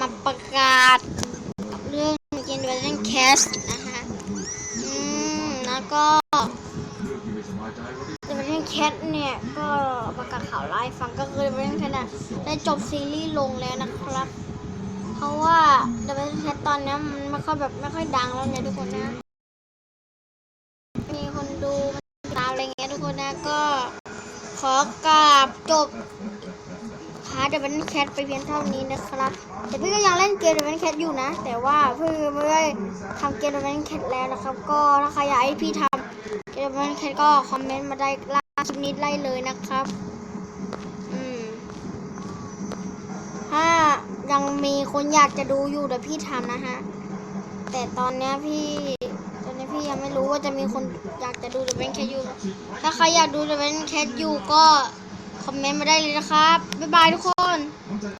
มาประกาศ เรื่องเกมเดวินแคสนะคะอืมแล้วก็เดวินแคสเนี่ยก็ประกาศข่าวไลฟ์ฟังก็คือเดวินแคสได้จบซีรีส์ลงแล้วนะครับ เพราะว่าเดวินแคสตอนนี้มันไม่ค่อยแบบไม่ค่อยดังแล้วเนี่ยทุกคนนะ มีคนดูตามอะไรเงี้ยทุกคนนะก็ขอกราบจบ พาร์ทเดวินแคทไปเพียงเท่านี้นะครับแต่พี่ก็ยังเล่นเกมเดวินแคทอยู่นะ แต่ว่าพี่ไม่ได้ทำเกมเดวินแคทแล้วนะครับ ก็ถ้าใครอยากให้พี่ทำเกมเดวินแคทก็คอมเมนต์มาได้ล่างคลิปนี้ได้เลยนะครับอืมถ้ายังมีคนอยากจะดูอยู่เดี๋ยวพี่ทำนะฮะแต่ตอนนี้พี่ตอนนี้พี่ยังไม่รู้ว่าจะมีคนอยากจะดู The Bank Cat อยู่ถ้าใครอยากดู The Bank Cat อยู่ก็ คอมเมนต์มาได้เลยนะครับ บ๊ายบายทุกคน